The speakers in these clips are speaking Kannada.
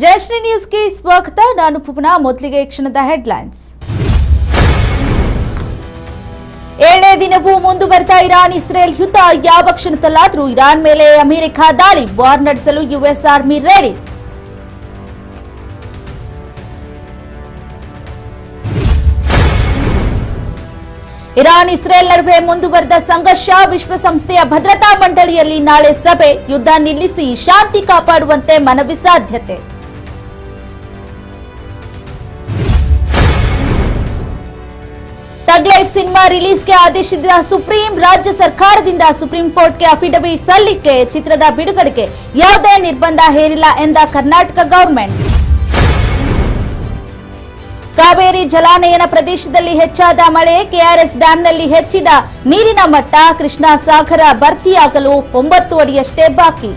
ಜಯಶ್ರೀ ನ್ಯೂಸ್ಗೆ ಸ್ವಾಗತ. ನಾನು ಪುಪ್ನಾ. ಮೊದಲಿಗೆ ಕ್ಷಣದ ಹೆಡ್ಲೈನ್ಸ್. ಏಳನೇ ದಿನವೂ ಮುಂದುವರೆದ ಇರಾನ್ ಇಸ್ರೇಲ್ ಯುದ್ಧ. ಯಾವ ಕ್ಷಣದಲ್ಲಾದರೂ ಇರಾನ್ ಮೇಲೆ ಅಮೆರಿಕ ದಾಳಿ. ವಾರ್ ನಡೆಸಲು US army ready. Iran Israel ನಡುವೆ ಮುಂದುವರೆದ ಸಂಘರ್ಷ. ವಿಶ್ವಸಂಸ್ಥೆಯ ಭದ್ರತಾ ಮಂಡಳಿಯಲ್ಲಿ ನಾಳೆ ಸಭೆ. ಯುದ್ಧ ನಿಲ್ಲಿಸಿ ಶಾಂತಿ ಕಾಪಾಡುವಂತೆ ಮನವಿ ಸಾಧ್ಯತೆ. ಲೈಫ್ ಸಿನಿಮಾ ರಿಲೀಸ್ಗೆ ಆದೇಶಿಸಿದ ಸುಪ್ರೀಂ, ರಾಜ್ಯ ಸರ್ಕಾರದಿಂದ ಸುಪ್ರೀಂ ಕೋರ್ಟ್ಗೆ ಅಫಿಡವಿಟ್ ಸಲ್ಲಿಕೆ. ಚಿತ್ರದ ಬಿಡುಗಡೆಗೆ ಯಾವುದೇ ನಿರ್ಬಂಧ ಹೇರಿಲ್ಲ ಎಂದ ಕರ್ನಾಟಕ ಗವರ್ಮೆಂಟ್ ಕಾವೇರಿ ಜಲಾನಯನ ಪ್ರದೇಶದಲ್ಲಿ ಹೆಚ್ಚಾದ ಮಳೆ, ಕೆಆರ್ಎಸ್ ಡ್ಯಾಂನಲ್ಲಿ ಹೆಚ್ಚಿದ ನೀರಿನ ಮಟ್ಟ, ಕೃಷ್ಣಾ ಸಾಗರ ಭರ್ತಿಯಾಗಲು ಒಂಬತ್ತು ಅಡಿಯಷ್ಟೇ ಬಾಕಿ.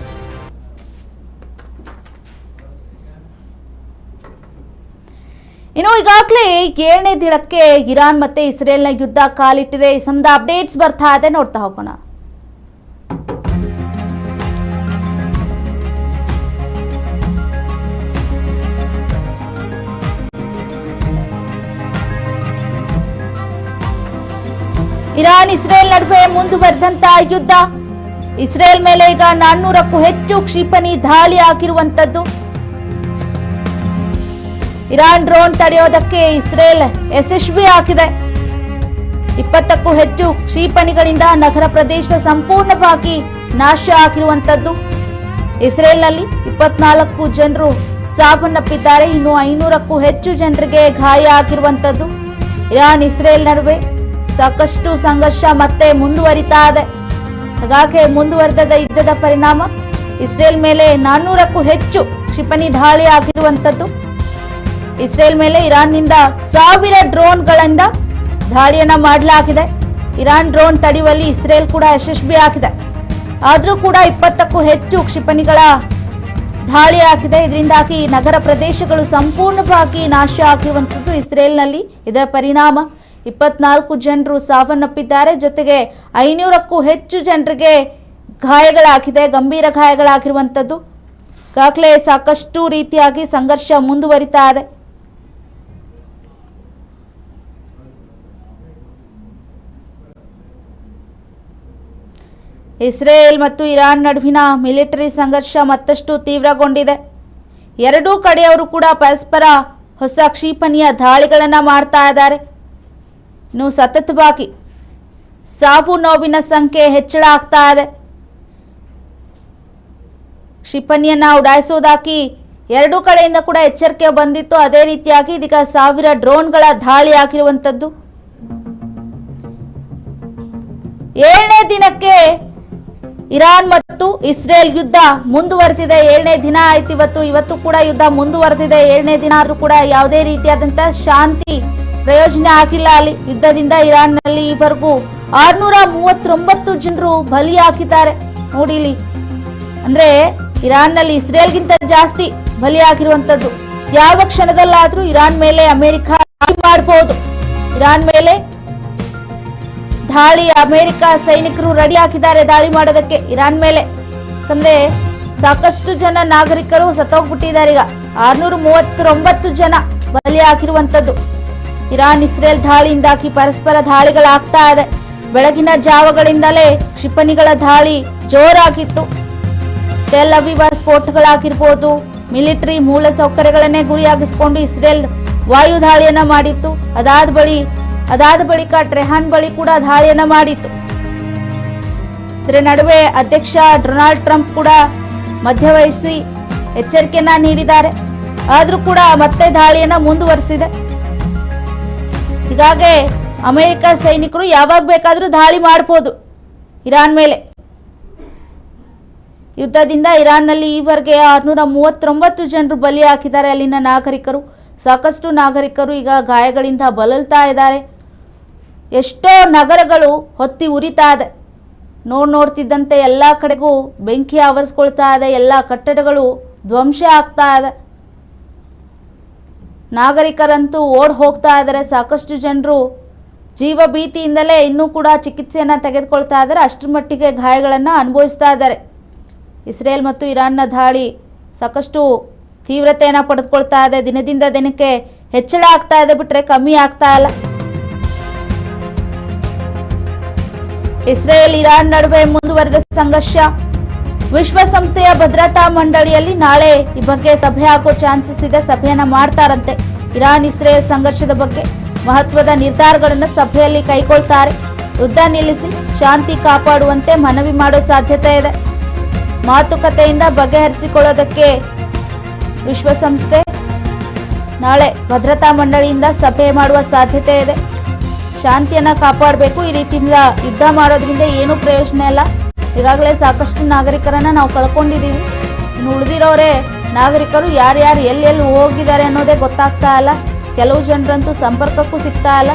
ಇನ್ನು ಈಗಾಗಲೇ ಏಳನೇ ದಿನಕ್ಕೆ ಇರಾನ್ ಮತ್ತೆ ಇಸ್ರೇಲ್ನ ಯುದ್ಧ ಕಾಲಿಟ್ಟಿದೆ. ಈ ಸಂಬಂಧ ಅಪ್ಡೇಟ್ಸ್ ಬರ್ತಾ ಇದೆ. ನೋಡ್ತಾ ಹೋಗೋಣ. ಇರಾನ್, ಇಸ್ರೇಲ್ ನಡುವೆ ಮುಂದುವರೆದಂತ ಯುದ್ಧ. ಇಸ್ರೇಲ್ ಮೇಲೆ ಈಗ ನಾನ್ನೂರಕ್ಕೂ ಹೆಚ್ಚು ಕ್ಷಿಪಣಿ ದಾಳಿ ಆಗಿರುವಂತದ್ದು. ಇರಾನ್ ಡ್ರೋನ್ ತಡೆಯೋದಕ್ಕೆ ಇಸ್ರೇಲ್ ಯಶಸ್ವಿ ಹಾಕಿದೆ. ಇಪ್ಪತ್ತಕ್ಕೂ ಹೆಚ್ಚು ಕ್ಷಿಪಣಿಗಳಿಂದ ನಗರ ಪ್ರದೇಶ ಸಂಪೂರ್ಣವಾಗಿ ನಾಶ ಆಗಿರುವಂತದ್ದು ಇಸ್ರೇಲ್ನಲ್ಲಿ ಇಪ್ಪತ್ನಾಲ್ಕು ಜನರು ಸಾವನ್ನಪ್ಪಿದ್ದಾರೆ, ಇನ್ನು ಐನೂರಕ್ಕೂ ಹೆಚ್ಚು ಜನರಿಗೆ ಗಾಯ ಆಗಿರುವಂತದ್ದು ಇರಾನ್ ಇಸ್ರೇಲ್ ನಡುವೆ ಸಾಕಷ್ಟು ಸಂಘರ್ಷ ಮತ್ತೆ ಮುಂದುವರಿತಾ ಇದೆ. ಹಾಗಾಗಿ ಮುಂದುವರೆದ ಯುದ್ಧದ ಪರಿಣಾಮ ಇಸ್ರೇಲ್ ಮೇಲೆ ನಾನ್ನೂರಕ್ಕೂ ಹೆಚ್ಚು ಕ್ಷಿಪಣಿ ದಾಳಿ ಆಗಿರುವಂತದ್ದು ಇಸ್ರೇಲ್ ಮೇಲೆ ಇರಾನ್ನಿಂದ ಸಾವಿರ ಡ್ರೋನ್ಗಳಿಂದ ದಾಳಿಯನ್ನ ಮಾಡಲಾಗಿದೆ. ಇರಾನ್ ಡ್ರೋನ್ ತಡೆಯುವಲ್ಲಿ ಇಸ್ರೇಲ್ ಕೂಡ ಯಶಸ್ವಿ ಆಗಿದೆ. ಆದರೂ ಕೂಡ ಇಪ್ಪತ್ತಕ್ಕೂ ಹೆಚ್ಚು ಕ್ಷಿಪಣಿಗಳ ದಾಳಿ ಆಗಿದೆ. ಇದರಿಂದಾಗಿ ನಗರ ಪ್ರದೇಶಗಳು ಸಂಪೂರ್ಣವಾಗಿ ನಾಶ ಆಗಿರುವಂಥದ್ದು ಇಸ್ರೇಲ್ನಲ್ಲಿ. ಇದರ ಪರಿಣಾಮ ಇಪ್ಪತ್ನಾಲ್ಕು ಜನರು ಸಾವನ್ನಪ್ಪಿದ್ದಾರೆ. ಜೊತೆಗೆ ಐನೂರಕ್ಕೂ ಹೆಚ್ಚು ಜನರಿಗೆ ಗಾಯಗಳಾಗಿದೆ, ಗಂಭೀರ ಗಾಯಗಳಾಗಿರುವಂಥದ್ದು. ಈಗಾಗಲೇ ಸಾಕಷ್ಟು ರೀತಿಯಾಗಿ ಸಂಘರ್ಷ ಮುಂದುವರಿತಾ ಇದೆ. ಇಸ್ರೇಲ್ ಮತ್ತು ಇರಾನ್ ನಡುವಿನ ಮಿಲಿಟರಿ ಸಂಘರ್ಷ ಮತ್ತಷ್ಟು ತೀವ್ರಗೊಂಡಿದೆ. ಎರಡೂ ಕಡೆಯವರು ಕೂಡ ಪರಸ್ಪರ ಹೊಸ ಕ್ಷಿಪಣಿಯ ದಾಳಿಗಳನ್ನು ಮಾಡ್ತಾ ಇದ್ದಾರೆ. ಇನ್ನು ಸತತವಾಗಿ ಸಾವು ನೋವಿನ ಸಂಖ್ಯೆ ಹೆಚ್ಚಳ ಆಗ್ತಾ ಇದೆ. ಕ್ಷಿಪಣಿಯನ್ನು ಉಡಾಯಿಸುವುದಾಗಿ ಎರಡೂ ಕಡೆಯಿಂದ ಕೂಡ ಎಚ್ಚರಿಕೆ ಬಂದಿತ್ತು. ಅದೇ ರೀತಿಯಾಗಿ ಇದೀಗ ಸಾವಿರ ಡ್ರೋನ್ಗಳ ದಾಳಿ ಆಗಿರುವಂಥದ್ದು. ಏಳನೇ ದಿನಕ್ಕೆ ಇರಾನ್ ಮತ್ತು ಇಸ್ರೇಲ್ ಯುದ್ಧ ಮುಂದುವರೆದಿದೆ. ಏಳನೇ ದಿನ ಆಯ್ತು. ಇವತ್ತು ಇವತ್ತು ಕೂಡ ಯುದ್ಧ ಮುಂದುವರೆದಿದೆ. ಏಳನೇ ದಿನ ಆದ್ರೂ ಕೂಡ ಯಾವುದೇ ರೀತಿಯಾದಂತಹ ಶಾಂತಿ ಪ್ರಯೋಜನ ಆಗಿಲ್ಲ. ಅಲ್ಲಿ ಯುದ್ಧದಿಂದ ಇರಾನ್ನಲ್ಲಿ ಈವರೆಗೂ ಆರ್ನೂರ ಮೂವತ್ತೊಂಬತ್ತು ಜನರು ಬಲಿಯಾಗಿದ್ದಾರೆ. ನೋಡಿ ಇಲ್ಲಿ. ಅಂದ್ರೆ ಇರಾನ್ನಲ್ಲಿ ಇಸ್ರೇಲ್ಗಿಂತ ಜಾಸ್ತಿ ಬಲಿಯಾಗಿರುವಂತದ್ದು ಯಾವ ಕ್ಷಣದಲ್ಲಾದ್ರೂ ಇರಾನ್ ಮೇಲೆ ಅಮೆರಿಕ ಮಾಡಬಹುದು ಇರಾನ್ ಮೇಲೆ ದಾಳಿ ಅಮೆರಿಕ ಸೈನಿಕರು ರೆಡಿ ಹಾಕಿದ್ದಾರೆ. ದಾಳಿ ಮಾಡೋದಕ್ಕೆ ಇರಾನ್ ಮೇಲೆ. ಯಾಕಂದ್ರೆ ಸಾಕಷ್ಟು ಜನ ನಾಗರಿಕರು ಸತ್ತೋಗ್ಬಿಟ್ಟಿದ್ದಾರೆ ಈಗ. ಆರ್ನೂರ ಮೂವತ್ತೊಂಬತ್ತು ಜನ ಬಲಿ ಹಾಕಿರುವಂತದ್ದು ಇರಾನ್, ಇಸ್ರೇಲ್ ದಾಳಿಯಿಂದಾಗಿ ಪರಸ್ಪರ ದಾಳಿಗಳಾಗ್ತಾ ಇದೆ. ಬೆಳಗಿನ ಜಾವಗಳಿಂದಲೇ ಕ್ಷಿಪಣಿಗಳ ದಾಳಿ ಜೋರಾಗಿತ್ತು. ತೆಲ್ ಅವಿವ ಸ್ಫೋಟಗಳಾಗಿರ್ಬೋದು, ಮಿಲಿಟರಿ ಮೂಲ ಸೌಕರ್ಯಗಳನ್ನೇ ಗುರಿಯಾಗಿಸಿಕೊಂಡು ಇಸ್ರೇಲ್ ವಾಯು ದಾಳಿಯನ್ನ ಮಾಡಿತ್ತು. ಅದಾದ ಬಳಿ ಅದಾದ ಬಳಿಕ ಟ್ರೆಹಾನ್ ಬಳಿ ಕೂಡ ದಾಳಿಯನ್ನ ಮಾಡಿತ್ತು. ಇದರ ನಡುವೆ ಅಧ್ಯಕ್ಷ ಡೊನಾಲ್ಡ್ ಟ್ರಂಪ್ ಕೂಡ ಮಧ್ಯವಹಿಸಿ ಎಚ್ಚರಿಕೆಯನ್ನ ನೀಡಿದ್ದಾರೆ. ಆದರೂ ಕೂಡ ಮತ್ತೆ ದಾಳಿಯನ್ನ ಮುಂದುವರಿಸಿದೆ. ಹೀಗಾಗಿ ಅಮೆರಿಕ ಸೈನಿಕರು ಯಾವಾಗ ಬೇಕಾದರೂ ದಾಳಿ ಮಾಡಬಹುದು ಇರಾನ್ ಮೇಲೆ. ಯುದ್ಧದಿಂದ ಇರಾನ್ನಲ್ಲಿ ಈವರೆಗೆ ಆರುನೂರ ಮೂವತ್ತೊಂಬತ್ತು ಜನರು ಬಲಿ ಹಾಕಿದ್ದಾರೆ ಅಲ್ಲಿನ ನಾಗರಿಕರು. ಸಾಕಷ್ಟು ನಾಗರಿಕರು ಈಗ ಗಾಯಗಳಿಂದ ಬಳಲ್ತಾ ಇದ್ದಾರೆ. ಎಷ್ಟೋ ನಗರಗಳು ಹೊತ್ತಿ ಉರಿತಾ ಇದೆ. ನೋಡಿ ನೋಡ್ತಿದ್ದಂತೆ ಎಲ್ಲ ಕಡೆಗೂ ಬೆಂಕಿ ಆವರಿಸ್ಕೊಳ್ತಾ ಇದೆ. ಎಲ್ಲ ಕಟ್ಟಡಗಳು ಧ್ವಂಸ ಆಗ್ತಾ ಇದೆ. ನಾಗರಿಕರಂತೂ ಓಡ್ ಹೋಗ್ತಾ ಇದ್ದಾರೆ. ಸಾಕಷ್ಟು ಜನರು ಜೀವ ಭೀತಿಯಿಂದಲೇ ಇನ್ನೂ ಕೂಡ ಚಿಕಿತ್ಸೆಯನ್ನು ತೆಗೆದುಕೊಳ್ತಾ ಇದ್ದಾರೆ. ಅಷ್ಟರ ಮಟ್ಟಿಗೆ ಗಾಯಗಳನ್ನು ಅನುಭವಿಸ್ತಾ ಇದ್ದಾರೆ. ಇಸ್ರೇಲ್ ಮತ್ತು ಇರಾನ್ನ ದಾಳಿ ಸಾಕಷ್ಟು ತೀವ್ರತೆಯನ್ನು ಪಡೆದುಕೊಳ್ತಾ ಇದೆ. ದಿನದಿಂದ ದಿನಕ್ಕೆ ಹೆಚ್ಚಳ ಆಗ್ತಾ ಇದೆ ಬಿಟ್ರೆ ಕಮ್ಮಿ ಆಗ್ತಾ ಇಲ್ಲ. ಇಸ್ರೇಲ್, ಇರಾನ್ ನಡುವೆ ಮುಂದುವರೆದ ಸಂಘರ್ಷ. ವಿಶ್ವಸಂಸ್ಥೆಯ ಭದ್ರತಾ ಮಂಡಳಿಯಲ್ಲಿ ನಾಳೆ ಈ ಬಗ್ಗೆ ಸಭೆ ಹಾಕೋ ಚಾನ್ಸಸ್ ಇದೆ. ಸಭೆಯನ್ನ ಮಾಡ್ತಾರಂತೆ ಇರಾನ್, ಇಸ್ರೇಲ್ ಸಂಘರ್ಷದ ಬಗ್ಗೆ. ಮಹತ್ವದ ನಿರ್ಧಾರಗಳನ್ನು ಸಭೆಯಲ್ಲಿ ಕೈಗೊಳ್ತಾರೆ. ಯುದ್ಧ ನಿಲ್ಲಿಸಿ ಶಾಂತಿ ಕಾಪಾಡುವಂತೆ ಮನವಿ ಮಾಡೋ ಸಾಧ್ಯತೆ ಇದೆ. ಮಾತುಕತೆಯಿಂದ ಬಗೆಹರಿಸಿಕೊಳ್ಳೋದಕ್ಕೆ ವಿಶ್ವಸಂಸ್ಥೆ. ನಾಳೆ ಭದ್ರತಾ ಮಂಡಳಿಯಿಂದ ಸಭೆ ಮಾಡುವ ಸಾಧ್ಯತೆ ಇದೆ. ಶಾಂತಿಯನ್ನ ಕಾಪಾಡಬೇಕು, ಈ ರೀತಿಯಿಂದ ಯುದ್ಧ ಮಾಡೋದ್ರಿಂದ ಏನೂ ಪ್ರಯೋಜನ ಇಲ್ಲ. ಈಗಾಗಲೇ ಸಾಕಷ್ಟು ನಾಗರಿಕರನ್ನ ನಾವು ಕಳ್ಕೊಂಡಿದ್ದೀವಿ. ಇನ್ನು ಉಳಿದಿರೋರೇ ನಾಗರಿಕರು ಯಾರ್ಯಾರು ಎಲ್ಲೆಲ್ಲಿ ಹೋಗಿದ್ದಾರೆ ಅನ್ನೋದೇ ಗೊತ್ತಾಗ್ತಾ ಇಲ್ಲ. ಕೆಲವು ಜನರಂತೂ ಸಂಪರ್ಕಕ್ಕೂ ಸಿಗ್ತಾ ಇಲ್ಲ.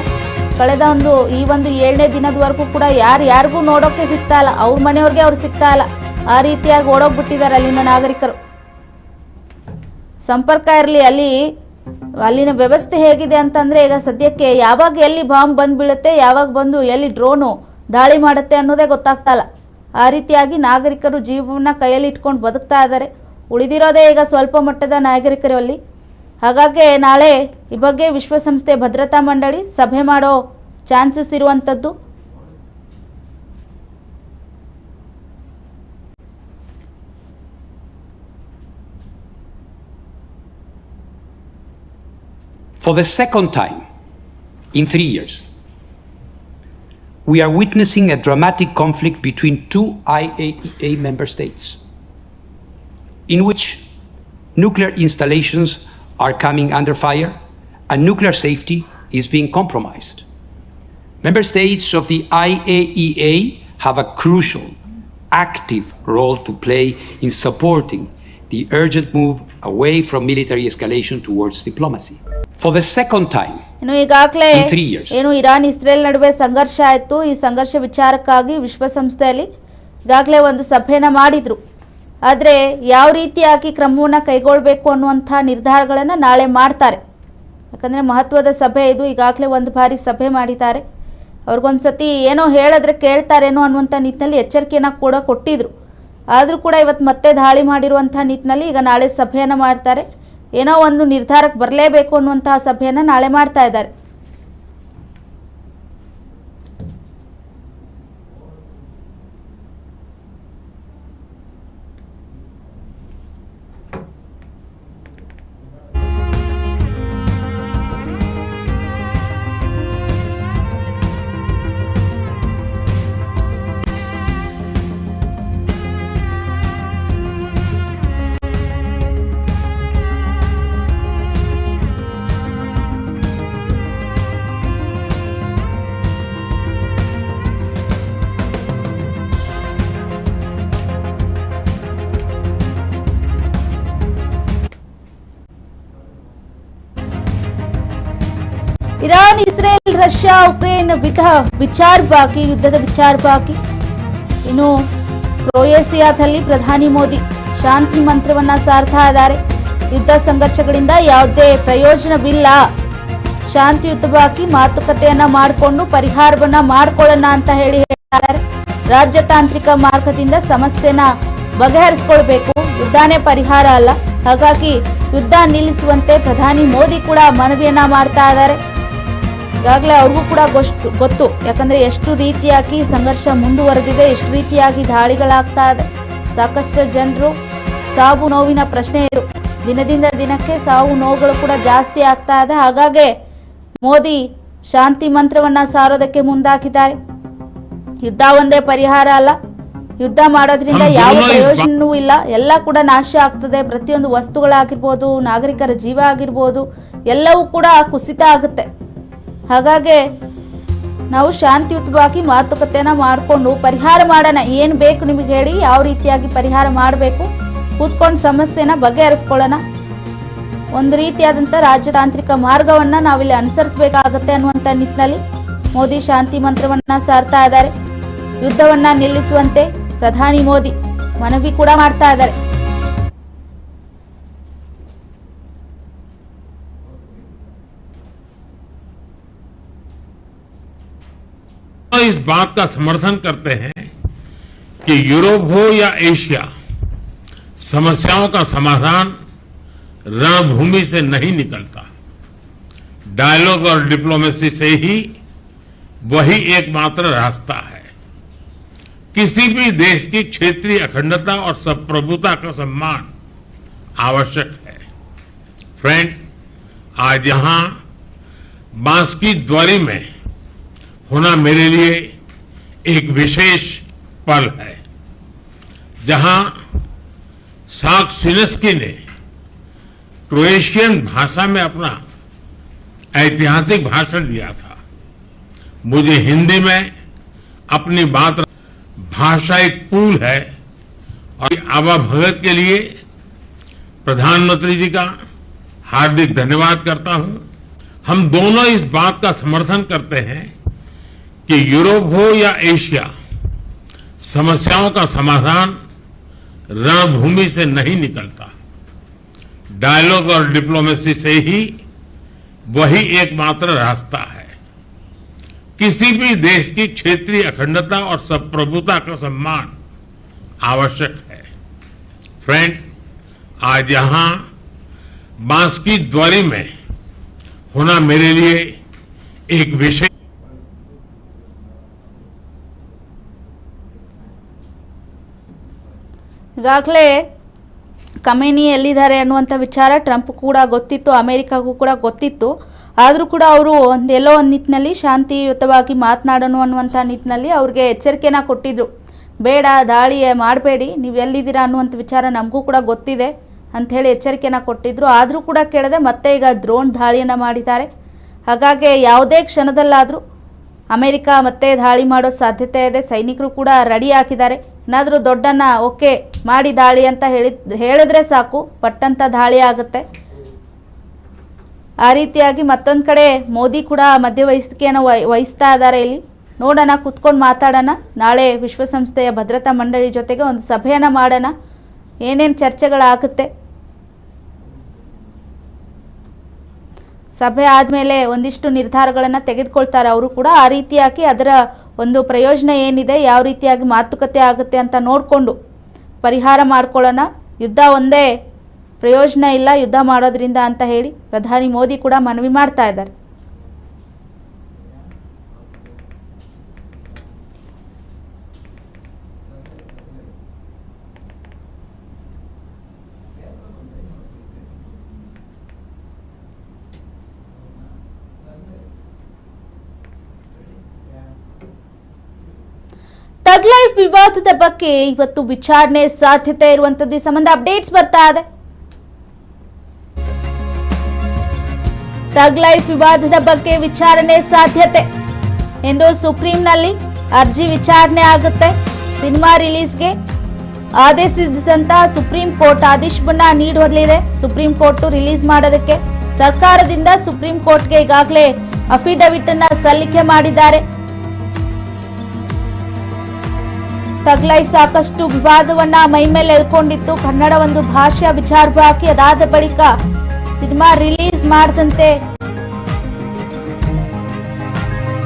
ಕಳೆದ ಒಂದು, ಈ ಒಂದು ಏಳನೇ ದಿನದವರೆಗೂ ಕೂಡ ಯಾರು ಯಾರಿಗೂ ನೋಡೋಕೆ ಸಿಗ್ತಾ ಇಲ್ಲ. ಅವ್ರ ಮನೆಯವ್ರಿಗೆ ಅವ್ರು ಸಿಗ್ತಾ ಇಲ್ಲ. ಆ ರೀತಿಯಾಗಿ ಓಡೋಗ್ಬಿಟ್ಟಿದ್ದಾರೆ ಅಲ್ಲಿನ ನಾಗರಿಕರು. ಸಂಪರ್ಕ ಇರಲಿ, ಅಲ್ಲಿ, ಅಲ್ಲಿನ ವ್ಯವಸ್ಥೆ ಹೇಗಿದೆ ಅಂತಂದರೆ ಈಗ ಸದ್ಯಕ್ಕೆ ಯಾವಾಗ ಎಲ್ಲಿ ಬಾಂಬ್ ಬಂದು ಬೀಳುತ್ತೆ ಯಾವಾಗ ಬಂದು ಎಲ್ಲಿ ಡ್ರೋನು ದಾಳಿ ಮಾಡುತ್ತೆ ಅನ್ನೋದೇ ಗೊತ್ತಾಗ್ತಾ ಇಲ್ಲ. ಆ ರೀತಿಯಾಗಿ ನಾಗರಿಕರು ಜೀವನ ಕೈಯಲ್ಲಿ ಇಟ್ಕೊಂಡು ಬದುಕ್ತಾ ಇದ್ದಾರೆ. ಉಳಿದಿರೋದೇ ಈಗ ಸ್ವಲ್ಪ ಮಟ್ಟದ ನಾಗರಿಕರಲ್ಲಿ ಹಾಗಾಗಿ ನಾಳೆ ಈ ಬಗ್ಗೆ ವಿಶ್ವಸಂಸ್ಥೆ ಭದ್ರತಾ ಮಂಡಳಿ ಸಭೆ ಮಾಡೋ ಚಾನ್ಸಸ್ ಇರುವಂಥದ್ದು For the second time in three years, we are witnessing a dramatic conflict between two IAEA member states, in which nuclear installations are coming under fire and nuclear safety is being compromised. Member states of the IAEA have a crucial, active role to play in supporting the urgent move away from military escalation towards diplomacy. For the second time ಇನ್ನು ಈಗಾಗಲೇ In three years. ಏನು ಇರಾನ್ ಇಸ್ರೇಲ್ ನಡುವೆ ಸಂಘರ್ಷ ಆಯಿತು. ಈ ಸಂಘರ್ಷ ವಿಚಾರಕ್ಕಾಗಿ ವಿಶ್ವಸಂಸ್ಥೆಯಲ್ಲಿ ಈಗಾಗಲೇ ಒಂದು ಸಭೆನ ಮಾಡಿದ್ರು. ಆದರೆ ಯಾವ ರೀತಿಯಾಗಿ ಕ್ರಮವನ್ನು ಕೈಗೊಳ್ಳಬೇಕು ಅನ್ನುವಂಥ ನಿರ್ಧಾರಗಳನ್ನು ನಾಳೆ ಮಾಡ್ತಾರೆ. ಯಾಕಂದರೆ ಮಹತ್ವದ ಸಭೆ ಇದು. ಈಗಾಗಲೇ ಒಂದು ಬಾರಿ ಸಭೆ ಮಾಡಿದ್ದಾರೆ. ಅವ್ರಿಗೊಂದು ಸತಿ ಏನೋ ಹೇಳಿದ್ರೆ ಕೇಳ್ತಾರೇನೋ ಅನ್ನುವಂಥ ನಿಟ್ಟಿನಲ್ಲಿ ಎಚ್ಚರಿಕೆಯನ್ನು ಕೂಡ ಕೊಟ್ಟಿದ್ರು. ಆದರೂ ಕೂಡ ಇವತ್ತು ಮತ್ತೆ ದಾಳಿ ಮಾಡಿರುವಂಥ ನಿಟ್ಟಿನಲ್ಲಿ ಈಗ ನಾಳೆ ಸಭೆಯನ್ನು ಮಾಡ್ತಾರೆ. ಏನೋ ಒಂದು ನಿರ್ಧಾರಕ್ಕೆ ಬರಲೇಬೇಕು ಅನ್ನುವಂತಹ ಸಭೆಯನ್ನು ನಾಳೆ ಮಾಡ್ತಾ ಇದ್ದಾರೆ. ರಷ್ಯಾ ಉಕ್ರೇನ್ ವಿಧ ವಿಚಾರ ಬಾಕಿ, ಯುದ್ಧದ ವಿಚಾರ ಬಾಕಿ. ಇನ್ನು ಕ್ರೊಯೇಸಿಯಾದಲ್ಲಿ ಪ್ರಧಾನಿ ಮೋದಿ ಶಾಂತಿ ಮಂತ್ರವನ್ನ ಸಾರ್ತಾ ಇದ್ದಾರೆ ಯುದ್ಧ ಸಂಘರ್ಷಗಳಿಂದ ಯಾವುದೇ ಪ್ರಯೋಜನವಿಲ್ಲ. ಶಾಂತಿಯುತವಾಗಿ ಮಾತುಕತೆಯನ್ನ ಮಾಡಿಕೊಂಡು ಪರಿಹಾರವನ್ನ ಮಾಡ್ಕೊಳ್ಳೋಣ ಅಂತ ಹೇಳಿ ಹೇಳ್ತಾರೆ ರಾಜ್ಯತಾಂತ್ರಿಕ ಮಾರ್ಗದಿಂದ ಸಮಸ್ಯೆನ ಬಗೆಹರಿಸ್ಕೊಳ್ಬೇಕು. ಯುದ್ಧನೇ ಪರಿಹಾರ ಅಲ್ಲ. ಹಾಗಾಗಿ ಯುದ್ಧ ನಿಲ್ಲಿಸುವಂತೆ ಪ್ರಧಾನಿ ಮೋದಿ ಕೂಡ ಮನವಿಯನ್ನ ಮಾಡ್ತಾ ಇದ್ದಾರೆ. ಈಗಾಗಲೇ ಅವ್ರಿಗೂ ಕೂಡ ಗೊಷ್ಟು ಗೊತ್ತು. ಯಾಕಂದ್ರೆ ಎಷ್ಟು ರೀತಿಯಾಗಿ ಸಂಘರ್ಷ ಮುಂದುವರೆದಿದೆ ಎಷ್ಟು ರೀತಿಯಾಗಿ ದಾಳಿಗಳಾಗ್ತಾ ಇದೆ. ಸಾಕಷ್ಟು ಜನರು ಸಾವು ನೋವಿನ ಪ್ರಶ್ನೆ ಇದು. ದಿನದಿಂದ ದಿನಕ್ಕೆ ಸಾವು ನೋವುಗಳು ಕೂಡ ಜಾಸ್ತಿ ಆಗ್ತಾ ಇದೆ. ಹಾಗಾಗಿ ಮೋದಿ ಶಾಂತಿ ಮಂತ್ರವನ್ನ ಸಾರೋದಕ್ಕೆ ಮುಂದಾಕಿದ್ದಾರೆ ಯುದ್ಧ ಒಂದೇ ಪರಿಹಾರ ಅಲ್ಲ. ಯುದ್ಧ ಮಾಡೋದ್ರಿಂದ ಯಾವ ಪ್ರಯೋಜನವೂ ಇಲ್ಲ. ಎಲ್ಲ ಕೂಡ ನಾಶ ಆಗ್ತದೆ. ಪ್ರತಿಯೊಂದು ವಸ್ತುಗಳಾಗಿರ್ಬೋದು ನಾಗರಿಕರ ಜೀವ ಆಗಿರ್ಬೋದು ಎಲ್ಲವೂ ಕೂಡ ಕುಸಿತ ಆಗುತ್ತೆ. ಹಾಗಾಗಿ ನಾವು ಶಾಂತಿಯುತವಾಗಿ ಮಾತುಕತೆನ ಮಾಡಿಕೊಂಡು ಪರಿಹಾರ ಮಾಡೋಣ. ಏನು ಬೇಕು ನಿಮಗೆ ಹೇಳಿ, ಯಾವ ರೀತಿಯಾಗಿ ಪರಿಹಾರ ಮಾಡಬೇಕು? ಕೂತ್ಕೊಂಡು ಸಮಸ್ಯೆನ ಬಗೆಹರಿಸ್ಕೊಳ್ಳೋಣ. ಒಂದು ರೀತಿಯಾದಂಥ ರಾಜತಾಂತ್ರಿಕ ಮಾರ್ಗವನ್ನು ನಾವಿಲ್ಲಿ ಅನುಸರಿಸಬೇಕಾಗತ್ತೆ ಅನ್ನುವಂಥ ನಿಟ್ಟಿನಲ್ಲಿ ಮೋದಿ ಶಾಂತಿ ಮಂತ್ರವನ್ನು ಸಾರ್ತಾ ಇದ್ದಾರೆ. ಯುದ್ಧವನ್ನು ನಿಲ್ಲಿಸುವಂತೆ ಪ್ರಧಾನಿ ಮೋದಿ ಮನವಿ ಕೂಡ ಮಾಡ್ತಾ ಇದ್ದಾರೆ. इस बात का समर्थन करते हैं कि यूरोप हो या एशिया, समस्याओं का समाधान रणभूमि से नहीं निकलता। डायलॉग और डिप्लोमेसी से ही वही एकमात्र रास्ता है। किसी भी देश की क्षेत्रीय अखंडता और संप्रभुता का सम्मान आवश्यक है। फ्रेंड आज यहाँ बाँस की द्वारी में होना मेरे लिए एक विशेष पल है, जहाँ साक साक्सिनेस्की ने क्रोएशियन भाषा में अपना ऐतिहासिक भाषण दिया था। मुझे हिंदी में अपनी बात भाषा एक पुल है और आबा भगत के लिए प्रधानमंत्री जी का हार्दिक धन्यवाद करता हूँ। हम दोनों इस बात का समर्थन करते हैं कि यूरोप हो या एशिया, समस्याओं का समाधान रणभूमि से नहीं निकलता। डायलॉग और डिप्लोमेसी से ही वही एकमात्र रास्ता है। किसी भी देश की क्षेत्रीय अखंडता और संप्रभुता का सम्मान आवश्यक है। फ्रेंड आज यहाँ बाँस की द्वारी में होना मेरे लिए एक विशेष ಈಗಾಗಲೇ ಕಮೇನಿ ಎಲ್ಲಿದ್ದಾರೆ ಅನ್ನುವಂಥ ವಿಚಾರ ಟ್ರಂಪ್ ಕೂಡ ಗೊತ್ತಿತ್ತು, ಅಮೇರಿಕಾಗೂ ಕೂಡ ಗೊತ್ತಿತ್ತು. ಆದರೂ ಕೂಡ ಅವರು ಒಂದು ಎಲ್ಲೋ ಒಂದು ನಿಟ್ಟಿನಲ್ಲಿ ಶಾಂತಿಯುತವಾಗಿ ಮಾತನಾಡೋಣ ಅನ್ನುವಂಥ ನಿಟ್ಟಿನಲ್ಲಿ ಅವ್ರಿಗೆ ಎಚ್ಚರಿಕೆನ ಕೊಟ್ಟಿದ್ರು. ಬೇಡ ದಾಳಿ ಮಾಡಬೇಡಿ, ನೀವು ಎಲ್ಲಿದ್ದೀರಾ ಅನ್ನುವಂಥ ವಿಚಾರ ನಮಗೂ ಕೂಡ ಗೊತ್ತಿದೆ ಅಂಥೇಳಿ ಎಚ್ಚರಿಕೆನ ಕೊಟ್ಟಿದ್ರು. ಆದರೂ ಕೂಡ ಕೇಳದೆ ಮತ್ತೆ ಈಗ ಡ್ರೋನ್ ದಾಳಿಯನ್ನು ಮಾಡಿದ್ದಾರೆ. ಹಾಗಾಗಿ ಯಾವುದೇ ಕ್ಷಣದಲ್ಲಾದರೂ ಅಮೇರಿಕಾ ಮತ್ತೆ ದಾಳಿ ಮಾಡೋ ಸಾಧ್ಯತೆ ಇದೆ. ಸೈನಿಕರು ಕೂಡ ರೆಡಿ ಹಾಕಿದ್ದಾರೆ ಏನಾದರೂ ದೊಡ್ಡನ್ನ ಓಕೆ ಮಾಡಿ ದಾಳಿ ಅಂತ ಹೇಳಿ, ಹೇಳಿದ್ರೆ ಸಾಕು, ಪಟ್ಟಂತ ದಾಳಿ ಆಗುತ್ತೆ. ಆ ರೀತಿಯಾಗಿ ಮತ್ತೊಂದು ಕಡೆ ಮೋದಿ ಕೂಡ ಮಧ್ಯವಹಿಸಿಕೆಯನ್ನು ವಹಿ ವಹಿಸ್ತಾ ಇದ್ದಾರೆ ಇಲ್ಲಿ. ನೋಡೋಣ, ಕುತ್ಕೊಂಡು ಮಾತಾಡೋಣ. ನಾಳೆ ವಿಶ್ವಸಂಸ್ಥೆಯ ಭದ್ರತಾ ಮಂಡಳಿ ಜೊತೆಗೆ ಒಂದು ಸಭೆಯನ್ನು ಮಾಡೋಣ. ಏನೇನು ಚರ್ಚೆಗಳಾಗುತ್ತೆ. ಸಭೆ ಆದಮೇಲೆ ಒಂದಿಷ್ಟು ನಿರ್ಧಾರಗಳನ್ನು ತೆಗೆದುಕೊಳ್ತಾರೆ ಅವರು ಕೂಡ. ಆ ರೀತಿಯಾಗಿ ಅದರ ಒಂದು ಪ್ರಯೋಜನ ಏನಿದೆ, ಯಾವ ರೀತಿಯಾಗಿ ಮಾತುಕತೆ ಆಗುತ್ತೆ ಅಂತ ನೋಡಿಕೊಂಡು ಪರಿಹಾರ ಮಾಡ್ಕೊಳ್ಳೋಣ. ಯುದ್ಧ ಒಂದೇ ಪ್ರಯೋಜನ ಇಲ್ಲ, ಯುದ್ಧ ಮಾಡೋದ್ರಿಂದ ಅಂತ ಹೇಳಿ ಪ್ರಧಾನಿ ಮೋದಿ ಕೂಡ ಮನವಿ ಮಾಡ್ತಾ ಇದ್ದಾರೆ. ತಗ್ ಲೈಫ್ ವಿವಾದದ ಬಗ್ಗೆ ಇವತ್ತು ವಿಚಾರಣೆ ಸಾಧ್ಯತೆ ಇರುವಂತದ್ದು ಈ ಸಂಬಂಧ ಅಪ್ಡೇಟ್ಸ್ ಬರ್ತಾ ಇದೆ. ತಗ್ ಲೈಫ್ ವಿವಾದದ ಬಗ್ಗೆ ವಿಚಾರಣೆ ಸಾಧ್ಯತೆ. ಎಂದು ಸುಪ್ರೀಂನಲ್ಲಿ ಅರ್ಜಿ ವಿಚಾರಣೆ ಆಗುತ್ತೆ. ಸಿನಿಮಾ ರಿಲೀಸ್ಗೆ ಆದೇಶಿಸಿದಂತಹ ಸುಪ್ರೀಂ ಕೋರ್ಟ್ ಆದೇಶವನ್ನ ನೀಡಲಿದೆ ಸುಪ್ರೀಂ ಕೋರ್ಟ್ ರಿಲೀಸ್ ಮಾಡೋದಕ್ಕೆ ಸರ್ಕಾರದಿಂದ ಸುಪ್ರೀಂ ಕೋರ್ಟ್ಗೆ ಈಗಾಗಲೇ ಅಫಿಡವಿಟ್ ಅನ್ನ ಸಲ್ಲಿಕೆ ಮಾಡಿದ್ದಾರೆ. ತಗ್ ಲೈಫ್ ಸಾಕಷ್ಟು ವಿವಾದವನ್ನ ಮೈ ಮೇಲೆ ಎಳ್ಕೊಂಡಿತ್ತು. ಕನ್ನಡ ಒಂದು ಭಾಷಾ ವಿಚಾರವಾಗಿ ಅದಾದ ಬಳಿಕ ಸಿನಿಮಾ ರಿಲೀಸ್ ಮಾಡದಂತೆ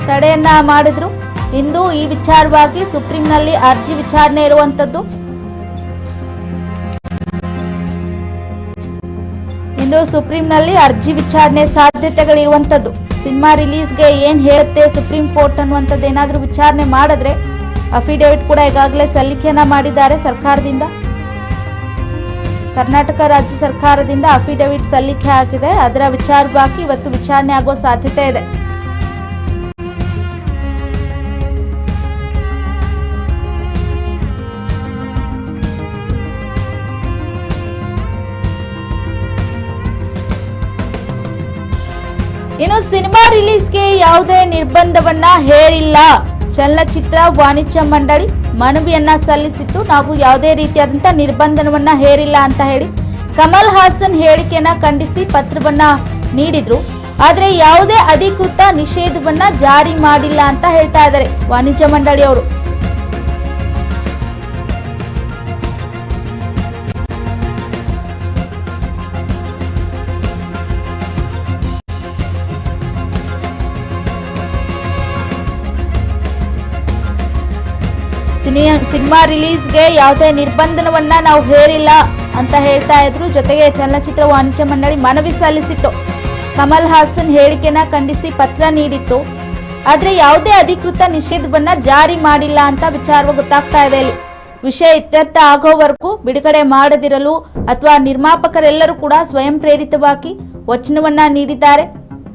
ತಡೆಯನ್ನ ಮಾಡಿದ್ರು. ಇಂದು ಈ ವಿಚಾರವಾಗಿ ಸುಪ್ರೀಂನಲ್ಲಿ ಅರ್ಜಿ ವಿಚಾರಣೆ ಇರುವಂತದ್ದು. ಇಂದು ಸುಪ್ರೀಂನಲ್ಲಿ ಅರ್ಜಿ ವಿಚಾರಣೆ ಸಾಧ್ಯತೆಗಳಿರುವಂತದ್ದು. ಸಿನಿಮಾ ರಿಲೀಸ್ಗೆ ಏನ್ ಹೇಳುತ್ತೆ ಸುಪ್ರೀಂ ಕೋರ್ಟ್ ಅನ್ನುವಂಥದ್ದು ಏನಾದರೂ ವಿಚಾರಣೆ ಮಾಡಿದ್ರೆ ಅಫಿಡೇವಿಟ್ ಕೂಡ ಈಗಾಗಲೇ ಸಲ್ಲಿಕೆಯನ್ನ ಮಾಡಿದ್ದಾರೆ ಸರ್ಕಾರದಿಂದ. ಕರ್ನಾಟಕ ರಾಜ್ಯ ಸರ್ಕಾರದಿಂದ ಅಫಿಡವಿಟ್ ಸಲ್ಲಿಕೆ ಆಗಿದೆ. ಅದರ ವಿಚಾರ ಬಾಕಿ ಇವತ್ತು ವಿಚಾರಣೆ ಆಗೋ ಸಾಧ್ಯತೆ ಇದೆ. ಇನ್ನು ಸಿನಿಮಾ ರಿಲೀಸ್ಗೆ ಯಾವುದೇ ನಿರ್ಬಂಧವನ್ನ ಹೇರಿಲ್ಲ. ಚಲನಚಿತ್ರ ವಾಣಿಜ್ಯ ಮಂಡಳಿ ಮನವಿಯನ್ನ ಸಲ್ಲಿಸಿತ್ತು. ನಾವು ಯಾವುದೇ ರೀತಿಯಾದಂಥ ನಿರ್ಬಂಧನವನ್ನ ಹೇರಿಲ್ಲ ಅಂತ ಹೇಳಿ ಕಮಲ್ ಹಾಸನ್ ಹೇಳಿಕೆಯನ್ನ ಖಂಡಿಸಿ ಪತ್ರವನ್ನ ನೀಡಿದ್ರು. ಆದ್ರೆ ಯಾವುದೇ ಅಧಿಕೃತ ನಿಷೇಧವನ್ನ ಜಾರಿ ಮಾಡಿಲ್ಲ ಅಂತ ಹೇಳ್ತಾ ಇದ್ದಾರೆ ವಾಣಿಜ್ಯ ಮಂಡಳಿಯವರು. ಸಿನಿ ಸಿನಿಮಾ ರಿಲೀಸ್ಗೆ ಯಾವುದೇ ನಿರ್ಬಂಧನವನ್ನ ನಾವು ಹೇರಿಲ್ಲ ಅಂತ ಹೇಳ್ತಾ ಇದ್ರು. ಜೊತೆಗೆ ಚಲನಚಿತ್ರ ವಾಣಿಜ್ಯ ಮಂಡಳಿ ಮನವಿ ಸಲ್ಲಿಸಿತ್ತು. ಕಮಲ್ ಹಾಸನ್ ಹೇಳಿಕೆನ ಖಂಡಿಸಿ ಪತ್ರ ನೀಡಿತ್ತು. ಆದ್ರೆ ಯಾವುದೇ ಅಧಿಕೃತ ನಿಷೇಧವನ್ನ ಜಾರಿ ಮಾಡಿಲ್ಲ ಅಂತ ವಿಚಾರ ಗೊತ್ತಾಗ್ತಾ ಇದೆ ಇಲ್ಲಿ ವಿಷಯ ಇತ್ಯರ್ಥ ಆಗೋವರೆಗೂ ಬಿಡುಗಡೆ ಮಾಡದಿರಲು ಅಥವಾ ನಿರ್ಮಾಪಕರೆಲ್ಲರೂ ಕೂಡ ಸ್ವಯಂ ಪ್ರೇರಿತವಾಗಿ ವಚನವನ್ನ ನೀಡಿದ್ದಾರೆ.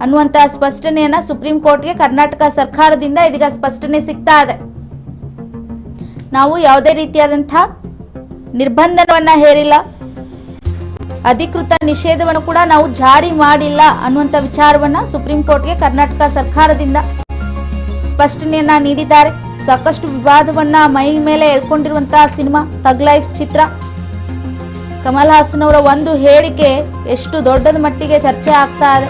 ಅನ್ನುವಂತಹ ಸ್ಪಷ್ಟನೆಯನ್ನ ಸುಪ್ರೀಂ ಕೋರ್ಟ್ಗೆ ಕರ್ನಾಟಕ ಸರ್ಕಾರದಿಂದ ಇದೀಗ ಸ್ಪಷ್ಟನೆ ಸಿಗ್ತಾ ಇದೆ. ನಾವು ಯಾವುದೇ ರೀತಿಯಾದಂತಹ ನಿರ್ಬಂಧನವನ್ನ ಹೇರಿಲ್ಲ, ಅಧಿಕೃತ ನಿಷೇಧವನ್ನು ಕೂಡ ನಾವು ಜಾರಿ ಮಾಡಿಲ್ಲ ಅನ್ನುವಂಥ ವಿಚಾರವನ್ನ ಸುಪ್ರೀಂ ಕೋರ್ಟ್ಗೆ ಕರ್ನಾಟಕ ಸರ್ಕಾರದಿಂದ ಸ್ಪಷ್ಟನೆಯನ್ನ ನೀಡಿದ್ದಾರೆ. ಸಾಕಷ್ಟು ವಿವಾದವನ್ನ ಮೈ ಮೇಲೆ ಎಳ್ಕೊಂಡಿರುವಂತಹ ಸಿನಿಮಾ ತಗ್ ಲೈಫ್ ಚಿತ್ರ. ಕಮಲ್ ಹಾಸನ್ ಅವರ ಒಂದು ಹೇಳಿಕೆ ಎಷ್ಟು ದೊಡ್ಡದ ಮಟ್ಟಿಗೆ ಚರ್ಚೆ ಆಗ್ತಾ ಇದೆ.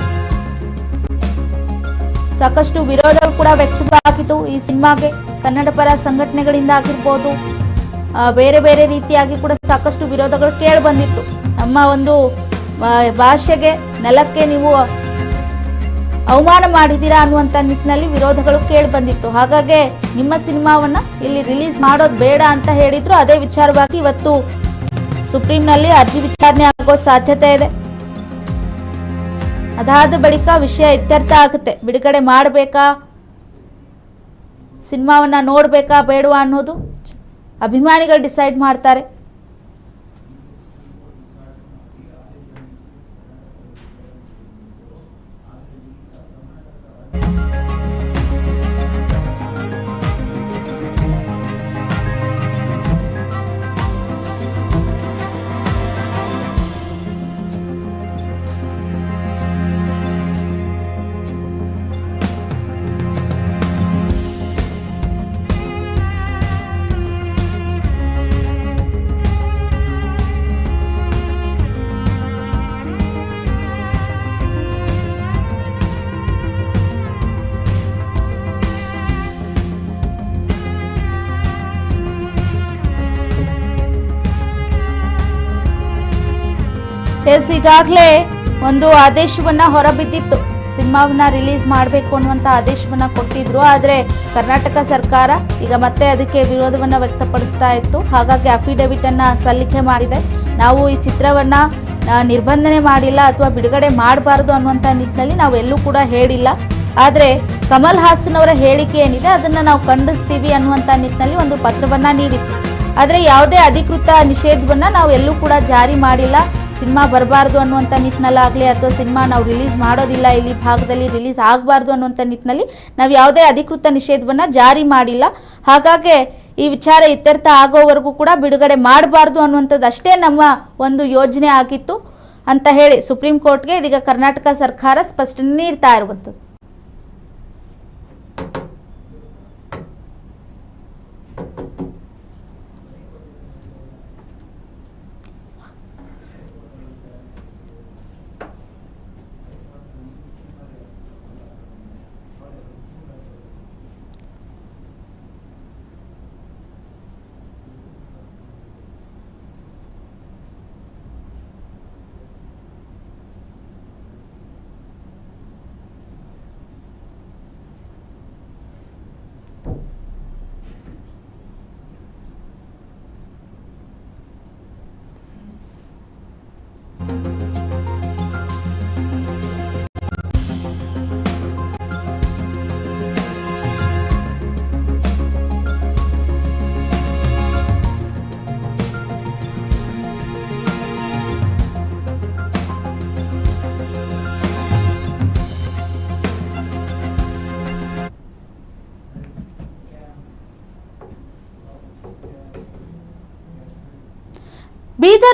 ಸಾಕಷ್ಟು ವಿರೋಧ ಕೂಡ ವ್ಯಕ್ತವಾಗಿತ್ತು ಈ ಸಿನಿಮಾಗೆ. ಕನ್ನಡ ಪರ ಸಂಘಟನೆಗಳಿಂದ ಆಗಿರ್ಬೋದು ಬೇರೆ ಬೇರೆ ರೀತಿಯಾಗಿ ಕೂಡ ಸಾಕಷ್ಟು ವಿರೋಧಗಳು ಕೇಳಿ ಬಂದಿತ್ತು ನಮ್ಮ ಒಂದು ಭಾಷೆಗೆ ನೆಲಕ್ಕೆ ನೀವು ಅವಮಾನ ಮಾಡಿದ್ದೀರಾ ಅನ್ನುವಂಥ ನಿಟ್ಟಿನಲ್ಲಿ ವಿರೋಧಗಳು ಕೇಳಿ ಬಂದಿತ್ತು ಹಾಗಾಗಿ ನಿಮ್ಮ ಸಿನಿಮಾವನ್ನ ಇಲ್ಲಿ ರಿಲೀಸ್ ಮಾಡೋದು ಬೇಡ ಅಂತ ಹೇಳಿದ್ರು. ಅದೇ ವಿಚಾರವಾಗಿ ಇವತ್ತು ಸುಪ್ರೀಂನಲ್ಲಿ ಅರ್ಜಿ ವಿಚಾರಣೆ ಆಗೋ ಸಾಧ್ಯತೆ ಇದೆ. ಅದಾದ ಬಳಿಕ ವಿಷಯ ಇತ್ಯರ್ಥ ಆಗುತ್ತೆ. ಬಿಡುಗಡೆ ಮಾಡಬೇಕಾ? ಸಿನಿಮಾವನ್ನ ನೋಡಬೇಕಾ ಬೇಡವಾ ಅನ್ನೋದು ಅಭಿಮಾನಿಗಳು ಡಿಸೈಡ್ ಮಾಡ್ತಾರೆ. ಎಸ್ ಈಗಾಗಲೇ ಒಂದು ಆದೇಶವನ್ನ ಹೊರಬಿದ್ದಿತ್ತು. ಸಿನಿಮಾವನ್ನ ರಿಲೀಸ್ ಮಾಡಬೇಕು ಅನ್ನುವಂಥ ಆದೇಶವನ್ನ ಕೊಟ್ಟಿದ್ರು. ಆದರೆ ಕರ್ನಾಟಕ ಸರ್ಕಾರ ಈಗ ಮತ್ತೆ ಅದಕ್ಕೆ ವಿರೋಧವನ್ನ ವ್ಯಕ್ತಪಡಿಸ್ತಾ ಇತ್ತು. ಹಾಗಾಗಿ ಅಫಿಡವಿಟ್ ಅನ್ನ ಸಲ್ಲಿಕೆ ಮಾಡಿದೆ. ನಾವು ಈ ಚಿತ್ರವನ್ನ ನಿರ್ಬಂಧನೆ ಮಾಡಿಲ್ಲ ಅಥವಾ ಬಿಡುಗಡೆ ಮಾಡಬಾರದು ಅನ್ನುವಂಥ ನಿಟ್ಟಿನಲ್ಲಿ ನಾವು ಎಲ್ಲೂ ಕೂಡ ಹೇಳಿಲ್ಲ. ಆದರೆ ಕಮಲ್ ಹಾಸನ್ ಅವರ ಹೇಳಿಕೆ ಏನಿದೆ, ಅದನ್ನ ನಾವು ಖಂಡಿಸ್ತೀವಿ ಅನ್ನುವಂಥ ನಿಟ್ಟಿನಲ್ಲಿ ಒಂದು ಪತ್ರವನ್ನ ನೀಡಿತ್ತು. ಆದರೆ ಯಾವುದೇ ಅಧಿಕೃತ ನಿಷೇಧವನ್ನ ನಾವು ಎಲ್ಲೂ ಕೂಡ ಜಾರಿ ಮಾಡಿಲ್ಲ. ಸಿನಿಮಾ ಬರಬಾರ್ದು ಅನ್ನುವಂಥ ನಿಟ್ಟಿನಲ್ಲಾಗಲಿ ಅಥವಾ ಸಿನಿಮಾ ನಾವು ರಿಲೀಸ್ ಮಾಡೋದಿಲ್ಲ ಇಲ್ಲಿ ಭಾಗದಲ್ಲಿ ರಿಲೀಸ್ ಆಗಬಾರ್ದು ಅನ್ನುವಂಥ ನಿಟ್ಟಿನಲ್ಲಿ ನಾವು ಯಾವುದೇ ಅಧಿಕೃತ ನಿಷೇಧವನ್ನು ಜಾರಿ ಮಾಡಿಲ್ಲ. ಹಾಗಾಗಿ ಈ ವಿಚಾರ ಇತ್ಯರ್ಥ ಆಗೋವರೆಗೂ ಕೂಡ ಬಿಡುಗಡೆ ಮಾಡಬಾರ್ದು ಅನ್ನುವಂಥದ್ದು ಅಷ್ಟೇ ನಮ್ಮ ಒಂದು ಯೋಜನೆ ಆಗಿತ್ತು ಅಂತ ಹೇಳಿ ಸುಪ್ರೀಂ ಕೋರ್ಟ್ಗೆ ಇದೀಗ ಕರ್ನಾಟಕ ಸರ್ಕಾರ ಸ್ಪಷ್ಟನೆ ನೀಡ್ತಾ ಇರುವಂಥದ್ದು.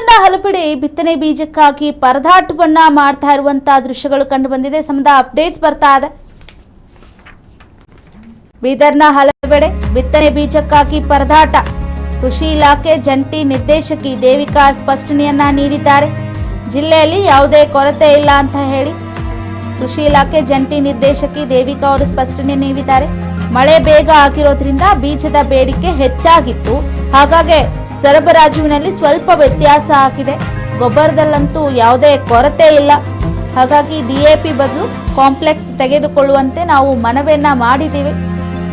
ಬೀದರ್ನ ಹಲವೆಡೆ ಬಿತ್ತನೆ ಬೀಜಕ್ಕಾಗಿ ಪರದಾಟವನ್ನ ಮಾಡ್ತಾ ಇರುವಂತಹ ದೃಶ್ಯಗಳು ಕಂಡು ಬಂದಿದೆ. ಸಂಬಂಧ ಅಪ್ಡೇಟ್ಸ್ ಬರ್ತಾ ಇದೆ. ಬೀದರ್ನ ಹಲವೆಡೆ ಬಿತ್ತನೆ ಬೀಜಕ್ಕಾಗಿ ಪರದಾಟ. ಕೃಷಿ ಇಲಾಖೆ ಜಂಟಿ ನಿರ್ದೇಶಕಿ ದೇವಿಕಾ ಸ್ಪಷ್ಟನೆಯನ್ನ ನೀಡಿದ್ದಾರೆ. ಜಿಲ್ಲೆಯಲ್ಲಿ ಯಾವುದೇ ಕೊರತೆ ಇಲ್ಲ ಅಂತ ಹೇಳಿ ಕೃಷಿ ಇಲಾಖೆ ಜಂಟಿ ನಿರ್ದೇಶಕಿ ದೇವಿಕಾ ಅವರು ಸ್ಪಷ್ಟನೆ ನೀಡಿದ್ದಾರೆ. ಮಳೆ ಬೇಗ ಆಗಿರೋದ್ರಿಂದ ಬೀಜದ ಬೇಡಿಕೆ ಹೆಚ್ಚಾಗಿತ್ತು. ಹಾಗಾಗಿ ಸರಬರಾಜುವಿನಲ್ಲಿ ಸ್ವಲ್ಪ ವ್ಯತ್ಯಾಸ ಆಗಿದೆ ಗೊಬ್ಬರದಲ್ಲಂತೂ ಯಾವುದೇ ಕೊರತೆ ಇಲ್ಲ. ಹಾಗಾಗಿ ಡಿಎಪಿ ಬದಲು ಕಾಂಪ್ಲೆಕ್ಸ್ ತೆಗೆದುಕೊಳ್ಳುವಂತೆ ನಾವು ಮನವಿಯನ್ನ ಮಾಡಿದ್ದೀವಿ.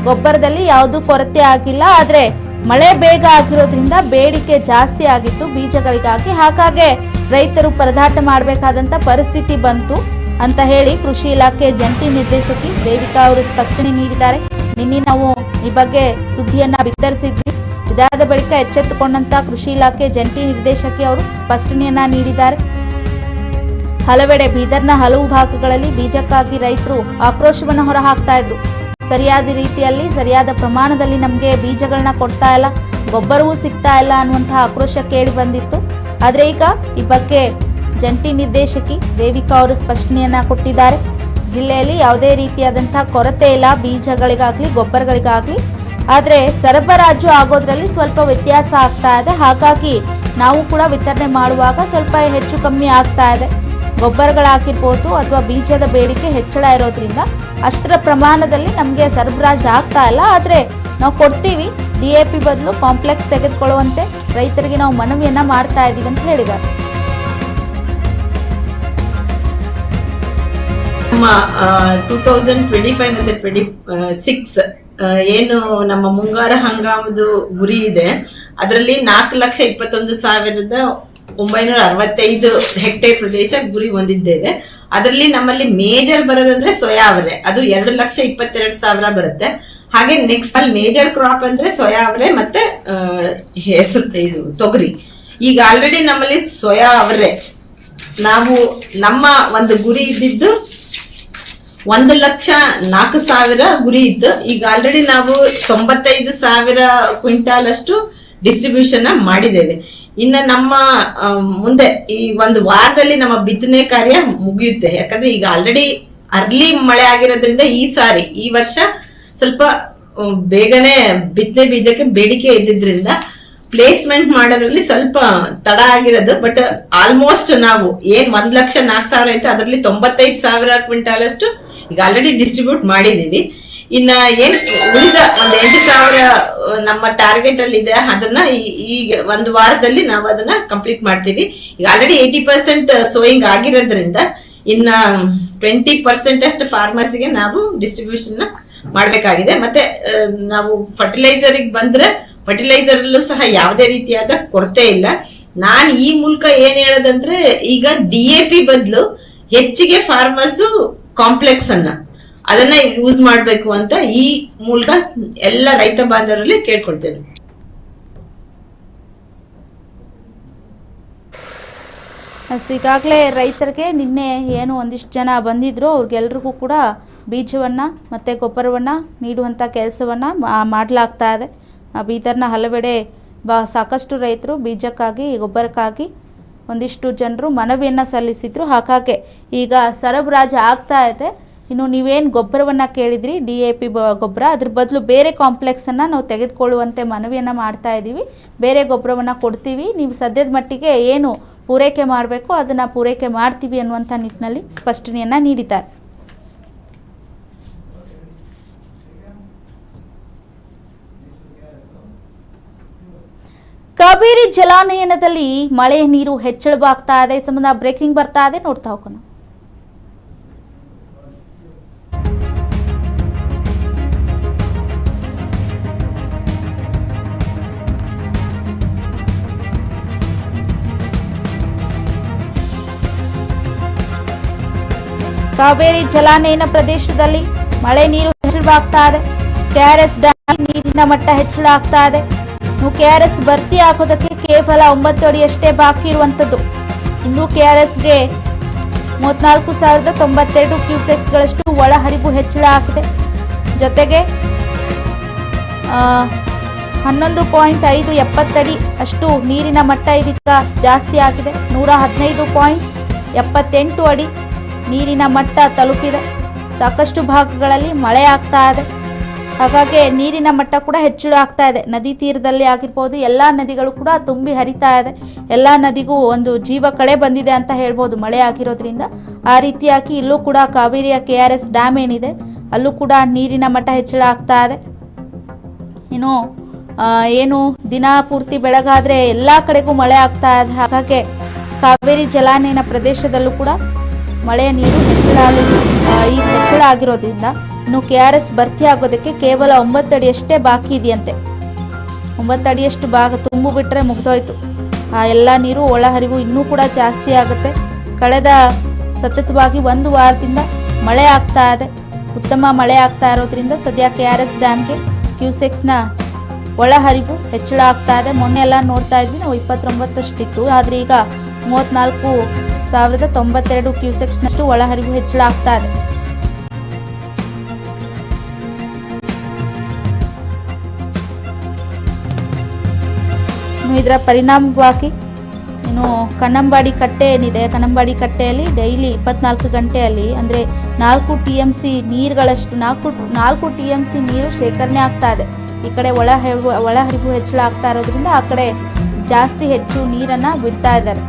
ಗೊಬ್ಬರದಲ್ಲಿ ಯಾವುದೂ ಕೊರತೆ ಆಗಿಲ್ಲ, ಆದರೆ ಮಳೆ ಬೇಗ ಆಗಿರೋದ್ರಿಂದ ಬೇಡಿಕೆ ಜಾಸ್ತಿ ಆಗಿತ್ತು ಬೀಜಗಳಿಗಾಗಿ. ಹಾಗಾಗಿ ರೈತರು ಪರದಾಟ ಮಾಡಬೇಕಾದಂತ ಪರಿಸ್ಥಿತಿ ಬಂತು ಅಂತ ಹೇಳಿ ಕೃಷಿ ಇಲಾಖೆ ಜಂಟಿ ನಿರ್ದೇಶಕಿ ದೇವಿಕಾ ಅವರು ಸ್ಪಷ್ಟನೆ ನೀಡಿದ್ದಾರೆ. ನಿನ್ನೆ ನಾವು ಈ ಬಗ್ಗೆ ಸುದ್ದಿಯನ್ನ ಬಿತ್ತರಿಸಿದ್ವಿ. ಇದಾದ ಬಳಿಕ ಎಚ್ಚೆತ್ತುಕೊಂಡಂತ ಕೃಷಿ ಇಲಾಖೆ ಜಂಟಿ ನಿರ್ದೇಶಕಿ ಅವರು ಸ್ಪಷ್ಟನೆಯನ್ನ ನೀಡಿದ್ದಾರೆ. ಹಲವೆಡೆ ಬೀದರ್ನ ಹಲವು ಭಾಗಗಳಲ್ಲಿ ಬೀಜಕ್ಕಾಗಿ ರೈತರು ಆಕ್ರೋಶವನ್ನು ಹೊರಹಾಕ್ತಾ ಇದ್ರು. ಸರಿಯಾದ ರೀತಿಯಲ್ಲಿ ಸರಿಯಾದ ಪ್ರಮಾಣದಲ್ಲಿ ನಮಗೆ ಬೀಜಗಳನ್ನ ಕೊಡ್ತಾ ಇಲ್ಲ, ಗೊಬ್ಬರವೂ ಸಿಗ್ತಾ ಇಲ್ಲ ಅನ್ನುವಂತಹ ಆಕ್ರೋಶ ಕೇಳಿ ಬಂದಿತ್ತು. ಆದರೆ ಈಗ ಈ ಬಗ್ಗೆ ಜಂಟಿ ನಿರ್ದೇಶಕಿ ದೇವಿಕಾ ಅವರು ಸ್ಪಷ್ಟನೆಯನ್ನ ಕೊಟ್ಟಿದ್ದಾರೆ. ಜಿಲ್ಲೆಯಲ್ಲಿ ಯಾವುದೇ ರೀತಿಯಾದಂತಹ ಕೊರತೆ ಇಲ್ಲ, ಬೀಜಗಳಿಗಾಗ್ಲಿ, ಗೊಬ್ಬರಗಳಿಗಾಗ್ಲಿ. ಆದರೆ ಸರಬರಾಜು ಆಗೋದ್ರಲ್ಲಿ ಸ್ವಲ್ಪ ವ್ಯತ್ಯಾಸ ಆಗ್ತಾ ಇದೆ. ಹಾಗಾಗಿ ನಾವು ಕೂಡ ವಿತರಣೆ ಮಾಡುವಾಗ ಸ್ವಲ್ಪ ಹೆಚ್ಚು ಕಮ್ಮಿ ಆಗ್ತಾ ಇದೆ. ಗೊಬ್ಬರಗಳಾಗಿರ್ಬೋದು ಅಥವಾ ಬೀಜದ ಬೇಡಿಕೆ ಹೆಚ್ಚಳ ಇರೋದ್ರಿಂದ ಅಷ್ಟರ ಪ್ರಮಾಣದಲ್ಲಿ ನಮಗೆ ಸರಬರಾಜು ಆಗ್ತಾ ಇಲ್ಲ. ಆದರೆ ನಾವು ಕೊಡ್ತೀವಿ. ಡಿ ಎ ಪಿ ಬದಲು ಕಾಂಪ್ಲೆಕ್ಸ್ ತೆಗೆದುಕೊಳ್ಳುವಂತೆ ರೈತರಿಗೆ ನಾವು ಮನವಿಯನ್ನು ಮಾಡ್ತಾ ಇದ್ದೀವಿ ಅಂತ ಹೇಳಿದ್ದಾರೆ. ನಮ್ಮ ಟೂ ತೌಸಂಡ್ ಟ್ವೆಂಟಿ ಫೈವ್ ಮತ್ತು ಟ್ವೆಂಟಿ ಸಿಕ್ಸ್ ಏನು ನಮ್ಮ ಮುಂಗಾರ ಹಂಗಾಮದು ಗುರಿ ಇದೆ. ಅದರಲ್ಲಿ ನಾಲ್ಕು ಲಕ್ಷ ಇಪ್ಪತ್ತೊಂದು ಸಾವಿರದ ಒಂಬೈನೂರ ಅರವತ್ತೈದು ಹೆಕ್ಟೇರ್ ಪ್ರದೇಶ ಗುರಿ ಹೊಂದಿದ್ದೇವೆ. ಅದರಲ್ಲಿ ನಮ್ಮಲ್ಲಿ ಮೇಜರ್ ಬರೋದಂದ್ರೆ ಸೋಯಾ ಅವರೆ. ಅದು ಎರಡು ಲಕ್ಷ ಇಪ್ಪತ್ತೆರಡು ಸಾವಿರ ಬರುತ್ತೆ. ಹಾಗೆ ನೆಕ್ಸ್ಟ್ ಅಲ್ಲಿ ಮೇಜರ್ ಕ್ರಾಪ್ ಅಂದ್ರೆ ಸೋಯಾ ಅವರೆ ಮತ್ತೆ ಹೆಸರು ಇದು ತೊಗರಿ. ಈಗ ಆಲ್ರೆಡಿ ನಮ್ಮಲ್ಲಿ ಸೋಯಾ ಅವರೆ. ನಾವು ನಮ್ಮ ಒಂದು ಗುರಿ ಇದ್ದಿದ್ದು ಒಂದು ಲಕ್ಷ ನಾಲ್ಕು ಸಾವಿರ ಗುರಿ ಇತ್ತು ಈಗ ಆಲ್ರೆಡಿ ನಾವು ತೊಂಬತ್ತೈದು ಸಾವಿರ ಕ್ವಿಂಟಾಲ್ ಅಷ್ಟು ಡಿಸ್ಟ್ರಿಬ್ಯೂಷನ್ ಮಾಡಿದ್ದೇವೆ. ಇನ್ನ ನಮ್ಮ ಮುಂದೆ ಈ ಒಂದು ವಾರದಲ್ಲಿ ನಮ್ಮ ಬಿತ್ತನೆ ಕಾರ್ಯ ಮುಗಿಯುತ್ತೆ. ಯಾಕಂದ್ರೆ ಈಗ ಆಲ್ರೆಡಿ ಅರ್ಲಿ ಮಳೆ ಆಗಿರೋದ್ರಿಂದ ಈ ಸಾರಿ, ಈ ವರ್ಷ ಸ್ವಲ್ಪ ಬೇಗನೆ ಬಿತ್ತನೆ ಬೀಜಕ್ಕೆ ಬೇಡಿಕೆ ಇದ್ದಿದ್ರಿಂದ ಪ್ಲೇಸ್ಮೆಂಟ್ ಮಾಡೋದ್ರಲ್ಲಿ ಸ್ವಲ್ಪ ತಡ ಆಗಿರೋದು. ಬಟ್ ಆಲ್ಮೋಸ್ಟ್ ನಾವು ಏನ್ ಒಂದ್ ಲಕ್ಷ ನಾಲ್ಕು ಸಾವಿರ ಐತೆ, ಅದರಲ್ಲಿ ತೊಂಬತ್ತೈದು ಸಾವಿರ ಕ್ವಿಂಟಾಲ್ ಅಷ್ಟು ಈಗ ಆಲ್ರೆಡಿ ಡಿಸ್ಟ್ರಿಬ್ಯೂಟ್ ಮಾಡಿದೀವಿ ಇನ್ನ ಏನ್ ಉಳಿದ ಒಂದ್ ಎಂಟು ಸಾವಿರ ನಮ್ಮ ಟಾರ್ಗೆಟ್ ಅಲ್ಲಿ ಇದೆ ಅದನ್ನ ಈಗ ಒಂದು ವಾರದಲ್ಲಿ ನಾವು ಅದನ್ನ ಕಂಪ್ಲೀಟ್ ಮಾಡ್ತೀವಿ. ಈಗ ಆಲ್ರೆಡಿ ಏಯ್ಟಿ ಪರ್ಸೆಂಟ್ ಸೋಯಿಂಗ್ ಆಗಿರೋದ್ರಿಂದ ಇನ್ನ ಟ್ವೆಂಟಿ ಪರ್ಸೆಂಟ್ ಅಷ್ಟು ಫಾರ್ಮರ್ಸ್ಗೆ ನಾವು ಡಿಸ್ಟ್ರಿಬ್ಯೂಷನ್ ಮಾಡಬೇಕಾಗಿದೆ. ಮತ್ತೆ ನಾವು ಫರ್ಟಿಲೈಸರ್ ಬಂದ್ರೆ ಫರ್ಟಿಲೈಸರ್ ಅಲ್ಲೂ ಸಹ ಯಾವುದೇ ರೀತಿಯಾದ ಕೊರತೆ ಇಲ್ಲ. ನಾನು ಈ ಮೂಲಕ ಏನ್ ಹೇಳೋದಂದ್ರೆ ಈಗ ಡಿ ಎ ಪಿ ಬದಲು ಹೆಚ್ಚಿಗೆ ಫಾರ್ಮರ್ಸ್ ಕಾಂಪ್ಲೆಕ್ಸ್ ಅನ್ನ. ಅದನ್ನ ಯೂಸ್ ಮಾಡಬೇಕು ಅಂತ ಈ ಮೂಲಕ ಎಲ್ಲ ರೈತ ಬಾಂಧವರಲ್ಲಿ ಕೇಳ್ಕೊಳ್ತೇನೆ. ಈಗಾಗಲೇ ರೈತರಿಗೆ ನಿನ್ನೆ ಏನು ಒಂದಿಷ್ಟು ಜನ ಬಂದಿದ್ರು, ಅವ್ರಿಗೆಲ್ರಿಗೂ ಕೂಡ ಬೀಜವನ್ನು ಮತ್ತು ಗೊಬ್ಬರವನ್ನು ನೀಡುವಂಥ ಕೆಲಸವನ್ನು ಮಾಡಲಾಗ್ತಾ ಇದೆ. ಬೀದರ್ನ ಹಲವೆಡೆ ಬಾ, ಸಾಕಷ್ಟು ರೈತರು ಬೀಜಕ್ಕಾಗಿ, ಗೊಬ್ಬರಕ್ಕಾಗಿ ಒಂದಿಷ್ಟು ಜನರು ಮನವಿಯನ್ನು ಸಲ್ಲಿಸಿದ್ರು. ಹಾಗಾಗಿ ಈಗ ಸರಬರಾಜು ಆಗ್ತಾ ಇದೆ. ಇನ್ನು ನೀವೇನು ಗೊಬ್ಬರವನ್ನು ಕೇಳಿದ್ರಿ? ಡಿ ಎ ಪಿ ಗೊಬ್ಬರ. ಅದ್ರ ಬದಲು ಬೇರೆ ಕಾಂಪ್ಲೆಕ್ಸನ್ನು ನಾವು ತೆಗೆದುಕೊಳ್ಳುವಂತೆ ಮನವಿಯನ್ನು ಮಾಡ್ತಾ ಇದ್ದೀವಿ ಬೇರೆ ಗೊಬ್ಬರವನ್ನು ಕೊಡ್ತೀವಿ. ನೀವು ಸದ್ಯದ ಮಟ್ಟಿಗೆ ಏನು ಪೂರೈಕೆ ಮಾಡಬೇಕು, ಅದನ್ನು ಪೂರೈಕೆ ಮಾಡ್ತೀವಿ ಅನ್ನುವಂಥ ನಿಟ್ಟಿನಲ್ಲಿ ಸ್ಪಷ್ಟನೆಯನ್ನು ನೀಡಿದ್ದಾರೆ. ಕಾವೇರಿ ಜಲಾನಯನದಲ್ಲಿ ಮಳೆ ನೀರು ಹೆಚ್ಚಳವಾಗ್ತಾ ಇದೆ. ಸಂಬಂಧ ಬ್ರೇಕಿಂಗ್ ಬರ್ತಾ ಇದೆ. ನೋಡ್ತಾ ಹೋಗೋಣ. ಕಾವೇರಿ ಜಲಾನಯನ ಪ್ರದೇಶದಲ್ಲಿ ಮಳೆ ನೀರು ಹೆಚ್ಚಳವಾಗ್ತಾ ಇದೆ. ಕೆಆರ್ಎಸ್ ಡ್ಯಾಮ್ ನೀರಿನ ಮಟ್ಟ ಹೆಚ್ಚಳ ಆಗ್ತಾ ಇದೆ. ಇನ್ನು ಎಸ್ ಭರ್ತಿ ಹಾಕೋದಕ್ಕೆ ಕೇವಲ ಒಂಬತ್ತು ಅಡಿಯಷ್ಟೇ ಬಾಕಿ ಇರುವಂಥದ್ದು ಇನ್ನು ಕೆಆರ್ಎಸ್ಗೆ ಮೂವತ್ನಾಲ್ಕು ಸಾವಿರದ ತೊಂಬತ್ತೆರಡು ಕ್ಯೂಸೆಕ್ಸ್ಗಳಷ್ಟು ಒಳಹರಿವು ಹೆಚ್ಚಳ ಆಗಿದೆ. ಜೊತೆಗೆ ಹನ್ನೊಂದು ಪಾಯಿಂಟ್ ಐದು ಎಪ್ಪತ್ತಡಿ ಅಷ್ಟು ನೀರಿನ ಮಟ್ಟ ಇದೀಗ ಜಾಸ್ತಿ ಆಗಿದೆ. ನೂರ ಹದಿನೈದು ಪಾಯಿಂಟ್ ಎಪ್ಪತ್ತೆಂಟು ಅಡಿ ನೀರಿನ ಮಟ್ಟ ತಲುಪಿದೆ. ಸಾಕಷ್ಟು ಭಾಗಗಳಲ್ಲಿ ಮಳೆ ಆಗ್ತಾ ಇದೆ. ಹಾಗಾಗಿ ನೀರಿನ ಮಟ್ಟ ಕೂಡ ಹೆಚ್ಚಳ ಆಗ್ತಾ ಇದೆ. ನದಿ ತೀರದಲ್ಲಿ ಆಗಿರ್ಬೋದು, ಎಲ್ಲ ನದಿಗಳು ಕೂಡ ತುಂಬಿ ಹರಿತಾ ಇದೆ. ಎಲ್ಲ ನದಿಗೂ ಒಂದು ಜೀವ ಕಳೆ ಬಂದಿದೆ ಅಂತ ಹೇಳ್ಬೋದು. ಮಳೆ ಆಗಿರೋದ್ರಿಂದ ಆ ರೀತಿಯಾಗಿ ಇಲ್ಲೂ ಕೂಡ ಕಾವೇರಿಯ ಕೆ ಆರ್ ಎಸ್ ಡ್ಯಾಮ್ ಏನಿದೆ, ಅಲ್ಲೂ ಕೂಡ ನೀರಿನ ಮಟ್ಟ ಹೆಚ್ಚಳ ಆಗ್ತಾ ಇದೆ. ಇನ್ನು ಏನು ದಿನ ಪೂರ್ತಿ ಬೆಳಗಾದ್ರೆ ಎಲ್ಲ ಕಡೆಗೂ ಮಳೆ ಆಗ್ತಾ ಇದೆ. ಹಾಗಾಗಿ ಕಾವೇರಿ ಜಲಾನಯನ ಪ್ರದೇಶದಲ್ಲೂ ಕೂಡ ಮಳೆಯ ನೀರು ಹೆಚ್ಚಳ ಈ ಹೆಚ್ಚಳ ಆಗಿರೋದ್ರಿಂದ ಇನ್ನು ಕೆ ಆರ್ ಎಸ್ ಭರ್ತಿ ಆಗೋದಕ್ಕೆ ಕೇವಲ ಒಂಬತ್ತು ಅಡಿಯಷ್ಟೇ ಬಾಕಿ ಇದೆಯಂತೆ. ಒಂಬತ್ತು ಅಡಿಯಷ್ಟು ಭಾಗ ತುಂಬು ಬಿಟ್ಟರೆ ಮುಗ್ದೋಯ್ತು. ಆ ಎಲ್ಲ ನೀರು ಒಳಹರಿವು ಇನ್ನೂ ಕೂಡ ಜಾಸ್ತಿ ಆಗುತ್ತೆ. ಕಳೆದ ಸತತವಾಗಿ ಒಂದು ವಾರದಿಂದ ಮಳೆ ಆಗ್ತಾ ಇದೆ. ಉತ್ತಮ ಮಳೆ ಆಗ್ತಾ ಇರೋದ್ರಿಂದ ಸದ್ಯ ಕೆ ಆರ್ ಎಸ್ ಡ್ಯಾಮ್ಗೆ ಕ್ಯೂಸೆಕ್ಸ್ನ ಒಳಹರಿವು ಹೆಚ್ಚಳ ಆಗ್ತಾ ಇದೆ. ಮೊನ್ನೆ ಎಲ್ಲ ನೋಡ್ತಾ ಇದ್ವಿ, ನಾವು ಇಪ್ಪತ್ತೊಂಬತ್ತಷ್ಟಿತ್ತು. ಆದರೆ ಈಗ ಮೂವತ್ತ್ನಾಲ್ಕು ಸಾವಿರದ ತೊಂಬತ್ತೆರಡು ಕ್ಯೂಸೆಕ್ಸ್ನಷ್ಟು ಒಳಹರಿವು ಹೆಚ್ಚಳ ಆಗ್ತಾ ಇದೆ. ಇದರ ಪರಿಣಾಮವಾಗಿ ಏನು ಕನ್ನಂಬಾಡಿ ಕಟ್ಟೆ ಏನಿದೆ ಕನ್ನಂಬಾಡಿ ಕಟ್ಟೆಯಲ್ಲಿ ಡೈಲಿ ಇಪ್ಪತ್ನಾಲ್ಕು ಗಂಟೆಯಲ್ಲಿ, ಅಂದರೆ ನಾಲ್ಕು ಟಿ ಎಂ ಸಿ ನೀರುಗಳಷ್ಟು, ನಾಲ್ಕು ನಾಲ್ಕು ಟಿ ಎಂ ಸಿ ನೀರು ಶೇಖರಣೆ ಆಗ್ತಾ ಇದೆ. ಈ ಕಡೆ ಒಳ ಹರಿವು ಒಳಹರಿವು ಹೆಚ್ಚಳ ಆಗ್ತಾ ಇರೋದ್ರಿಂದ ಆ ಕಡೆ ಜಾಸ್ತಿ ಹೆಚ್ಚು ನೀರನ್ನು ಬಿಡ್ತಾ ಇದ್ದಾರೆ.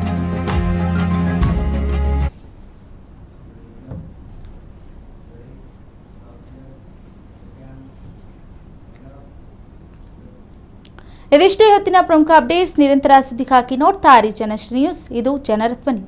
ಇದಿಷ್ಟೇ ಹೊತ್ತಿನ ಪ್ರಮುಖ ಅಪ್ಡೇಟ್ಸ್ ನಿರಂತರ ಸುದ್ದಿಗಾಗಿ ನೋಡ್ತಾ ಇರಿ ಜನಶ್ರೀ ನ್ಯೂಸ್. ಇದು ಜನರ ಧ್ವನಿ.